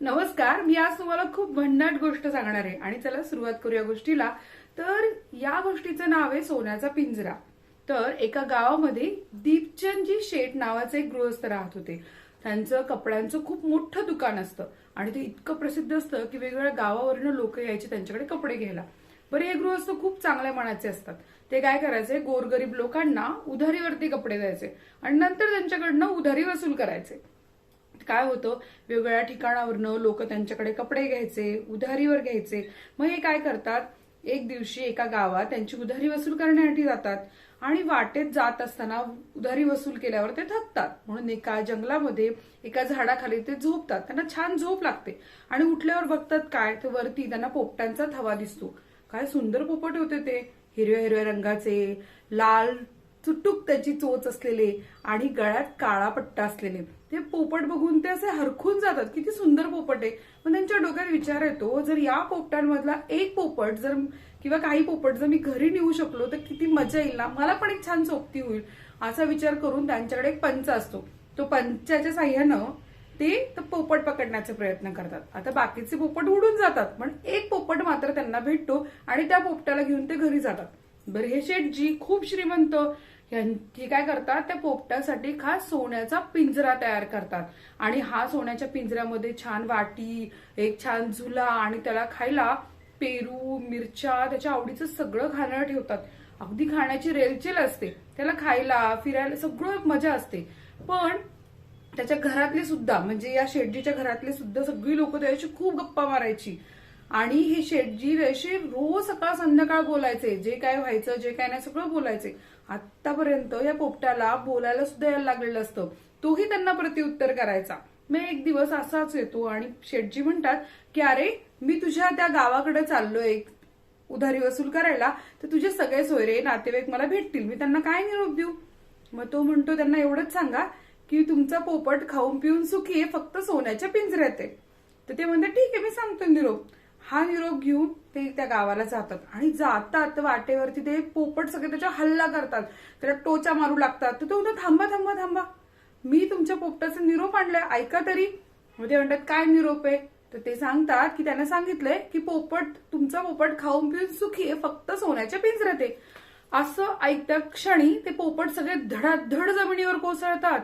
नमस्कार मी आज तुम्हाला खूप भन्नाट गोष्ट सांगणार आहे. आणि चला सुरुवात करूया गोष्टीला. तर या गोष्टीचं नाव आहे सोन्याचा पिंजरा. तर एका गावामध्ये दीपचंदजी शेठ नावाचे एक गृहस्थ राहत होते. त्यांचं कपड्यांचं खूप मोठं दुकान असतं. आणि ते इतकं प्रसिद्ध असतं की वेगवेगळ्या गावावरनं लोक यायचे त्यांच्याकडे कपडे घ्यायला. बरे हे गृहस्थ खूप चांगल्या मनाचे असतात. ते काय करायचे? गोरगरीब लोकांना उधारीवरती कपडे द्यायचे. आणि नंतर त्यांच्याकडनं उधारी वसूल करायचे. काय होतं? वेगवेगळ्या ठिकाणावरनं लोक त्यांच्याकडे कपडे घ्यायचे उधारीवर घ्यायचे. मग हे काय करतात? एक दिवशी एका गावात त्यांची उधारी वसूल करण्यासाठी जातात आणि वाटेत जात असताना उधारी वसूल केल्यावर ते थकतात. म्हणून एका जंगलामध्ये एका झाडाखाली ते झोपतात. त्यांना छान झोप लागते. आणि उठल्यावर बघतात काय? तर वरती त्यांना पोपटांचा थवा दिसतो. काय सुंदर पोपट होते ते. हिरव्या हिरव्या रंगाचे लाल चुटूक त्याची चोच असलेले आणि गळ्यात काळा पट्टा असलेले. ते पोपट बघून ते असे हरखून जातात. किती सुंदर पोपट आहे. पण त्यांच्या डोक्यात विचार येतो जर या पोपटांमधला एक पोपट जर किंवा काही पोपट जर मी घरी नेऊ शकलो तर किती मजा येईल ना? मला पण एक छान सोबती होईल. असा विचार करून त्यांच्याकडे एक पंच असतो. तो पंचाच्या साह्यानं ते पोपट पकडण्याचे प्रयत्न करतात. आता बाकीचे पोपट उडून जातात पण एक पोपट मात्र त्यांना भेटतो आणि त्या पोपटाला घेऊन ते घरी जातात. बरं हे शेठजी खूप श्रीमंत यांची काय करतात त्या पोपटासाठी खास सोन्याचा पिंजरा तयार करतात. आणि हा सोन्याच्या पिंजऱ्यामध्ये छान वाटी एक छान झुला आणि त्याला खायला पेरू मिरच्या त्याच्या आवडीचं सगळं खाणं ठेवतात. अगदी खाण्याची रेलचेल असते. त्याला खायला फिरायला सगळं मजा असते. पण त्याच्या घरातले सुद्धा म्हणजे या शेटजीच्या घरातले सुद्धा सगळी लोक त्याच्याशी खूप गप्पा मारायची. आणि हे शेटजी त्याशी रोज सकाळ संध्याकाळ बोलायचे. जे काय व्हायचं जे काय नाही सगळं बोलायचे. आतापर्यंत या पोपटाला बोलायला सुद्धा यायला लागलेलं असतं. तोही त्यांना प्रत्युत्तर करायचा. मग एक दिवस असाच येतो आणि शेटजी म्हणतात की अरे मी तुझ्या त्या गावाकडे चाललोय उधारी वसूल करायला. तर तुझे सगळे सोयरे नातेवाईक मला भेटतील. मी त्यांना काय निरोप देऊ? मग तो म्हणतो त्यांना एवढंच सांगा की तुमचा पोपट खाऊन पिऊन सुखी आहे फक्त सोन्याच्या पिंजऱ्यात आहे. तर ते म्हणतात ठीक आहे मी सांगतो निरोप. हा निरोप घेऊन ते त्या गावाला जातात. आणि जातात वाटेवरती ते पोपट सगळे त्याच्या हल्ला करतात. त्याला टोचा मारू लागतात. तर तो म्हणतो थांबा थांबा थांबा. मी तुमच्या पोपटाचा निरोप आणलाय. ऐका तरी. मग ते म्हणतात काय निरोप आहे? तर ते सांगतात की त्यांना सांगितलंय की पोपट तुमचा पोपट खाऊन पिऊन सुखी आहे. फक्त सोन्याच्या पिंजऱ्यात आहे. असं ऐकत्या क्षणी ते पोपट सगळे धडाधड जमिनीवर कोसळतात.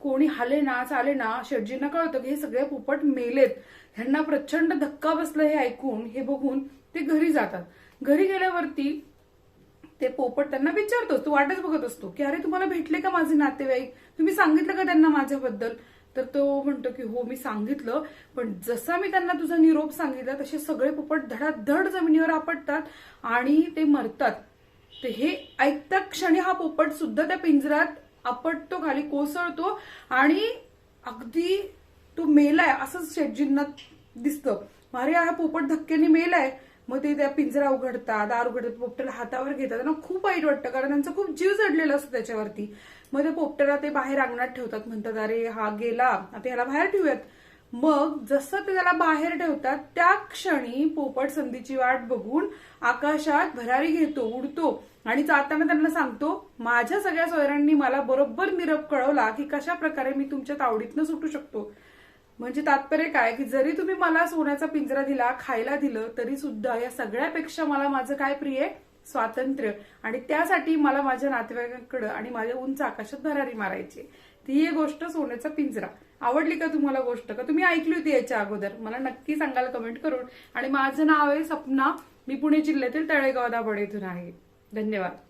कोणी हाले ना चाले ना शेटजींना कळतं की हे सगळे पोपट मेलेत. ह्यांना प्रचंड धक्का बसलं हे ऐकून हे बघून ते घरी जातात. घरी गेल्यावरती ते पोपट त्यांना विचारतो तू वाटच बघत असतो की अरे तुम्हाला भेटले का माझे नातेवाईक? तुम्ही सांगितलं का त्यांना माझ्याबद्दल? तर तो म्हणतो की हो मी सांगितलं पण जसा मी त्यांना तुझा निरोप सांगितला तसे सगळे पोपट धडाधड जमिनीवर आपटतात आणि ते मरतात. तर हे ऐकता क्षणी हा पोपट सुद्धा त्या पिंजऱ्यात आपटतो खाली कोसळतो आणि अगदी तो मेलाय असंच शेटजींना दिसतं. अरे हा पोपट धक्क्याने मेलाय मग ते त्या पिंजरा उघडतात दार उघडतात पोपटाला हातावर घेतात त्यांना खूप वाईट वाटतं कारण त्यांचा खूप जीव जडलेला असतो त्याच्यावरती. मग त्या पोपटाला ते बाहेर अंगणात ठेवतात म्हणतात अरे हा गेला आता ह्याला बाहेर ठेवूयात. मग जसं ते त्याला बाहेर ठेवतात त्या क्षणी पोपट संधीची वाट बघून आकाशात भरारी घेतो उडतो. आणि जाताना त्यांना सांगतो माझ्या सगळ्या सोयऱ्यांनी मला बरोबर निरप कळवला की कशा प्रकारे मी तुमच्या तावडीतनं सुटू शकतो. म्हणजे तात्पर्य काय? की जरी तुम्ही मला सोन्याचा पिंजरा दिला खायला दिलं तरी सुद्धा या सगळ्यापेक्षा मला माझं काय प्रिय? स्वातंत्र्य. आणि त्यासाठी मला माझ्या नातेवाईकांकडे आणि माझ्या उंच आकाशात भरारी मारायची. ती ही गोष्ट सोन्याचा पिंजरा. आवडली का तुम्हाला गोष्ट? का तुम्ही ऐकली होती याच्या अगोदर? मला नक्की सांगाल कमेंट करून. आणि माझं नाव आहे सपना. मी पुणे जिल्ह्यातील तळेगाव दाभड इथून आहे. धन्यवाद.